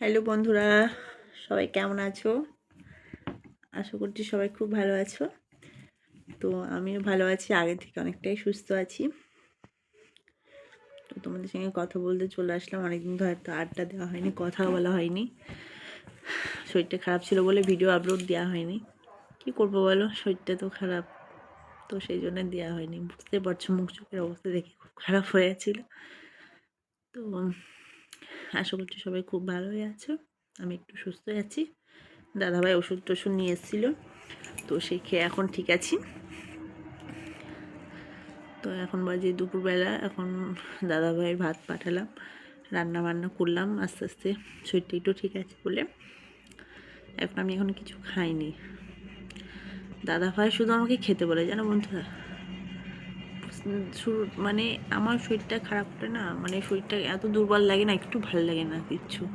Hello বন্ধুরা, সবাই কেমন আছো? আশা করছি সবাই খুব ভালো আছো। তো আমিও ভালো আছি, আগে থেকে অনেকটাই সুস্থ আছি। তো তোমাদের সঙ্গে কথা বলতে চলে আসলাম, অনেকদিন ধরে তো আড্ডা দেওয়া হয়নি কথা বলা হয়নি। শরীরটা খারাপ ছিল বলে ভিডিও আপলোড দেওয়া হয়নি। কি করব বলো, শরীরটা তো খারাপ। তো সেই জন্য দেওয়া হয়নি। বুঝতে পারছ মুখ চোখের অবস্থা দেখে খুব খারাপ হয়েছিল তো আশা করছি সবাই খুব ভালোই আছো। আমি একটু সুস্থ আছি। দাদাভাই ওষুধ টষুধ নিয়ে এসেছিল। তো সেই খেয়ে এখন ঠিক আছি। তো এখন বাজে দুপুরবেলা। এখন দাদাভাইয়ের ভাত পাঠালাম। রান্না বান্না করলাম। আস্তে আস্তে শরীরটা একটু ঠিক আছে বলে। এখন আমি এখন কিছু খাইনি। দাদাভাই শুধু আমাকে খেতে বলে। জানো বন্ধুরা? শুরু মানে আমার শরীরটা খারাপ করে না মানে শরীরটা এত দুর্বল লাগে না, একটু ভালো লাগে না কিচ্ছু।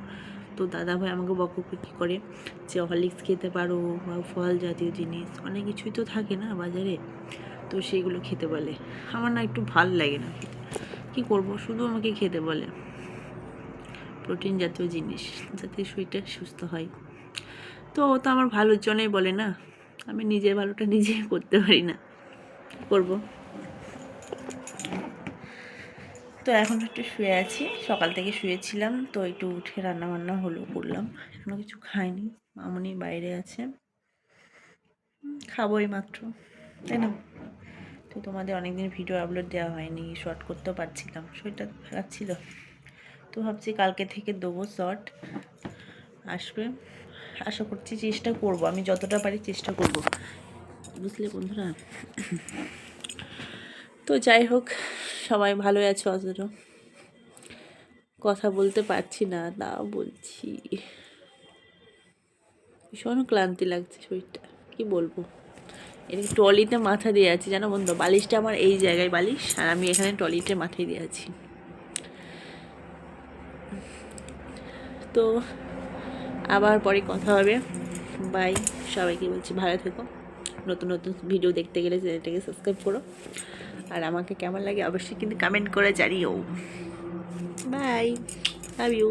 তো দাদা ভাই আমাকে বকবকি করে যে হরলিক্স খেতে পারো বা ফল জাতীয় জিনিস, অনেক কিছুই তো থাকে না বাজারে, তো সেইগুলো খেতে বলে। আমার না একটু ভালো লাগে না। কী করব? শুধু আমাকে খেতে বলে। প্রোটিন জাতীয় জিনিস, যাতে শরীরটা সুস্থ হয়। তো ও তো আমার ভালোর জন্যই বলে না। আমি নিজের ভালোটা নিজে করতে পারি না। করব? তো এখন একটু শুয়ে আছি। সকাল থেকে শুয়েছিলাম, তো একটু উঠে রান্না বান্না হলো, করলাম। এখনও কিছু খাইনি, মামনি বাইরে আছে। খাব মাত্র। তাই না? তো তোমাদের অনেকদিন ভিডিও আপলোড দেওয়া হয়নি শর্ট করতেও পারছিলাম, শরীরটা খারাপ ছিল তো ভাবছি কালকে থেকে দেবো শর্ট আসবে। আশা করছি চেষ্টা করব, আমি যতটা পারি চেষ্টা করব। বুঝলে বন্ধুরা? তো যাই হোক সবাই ভালোই আছো, অথচ কথা বলতে পারছি না তাও বলছি। ভীষণ ক্লান্তি লাগছে শরীরটা, কি বলব? এদিকে ট্রলিতে মাথা দিয়ে আছি, জানো বন্ধু, বালিশটা আমার এই জায়গায় বালিশ, আর আমি এখানে ট্রলিতে মাথায় দিয়ে আছি। তো, আবার পরে কথা হবে। বাই সবাইকে বলছি, ভালো থেকো। নতুন নতুন ভিডিও দেখতে গেলে চ্যানেলটাকে সাবস্ক্রাইব করো। আর আমাকে কেমন লাগে অবশ্যই কিন্তু কমেন্ট করে জানিও। By love you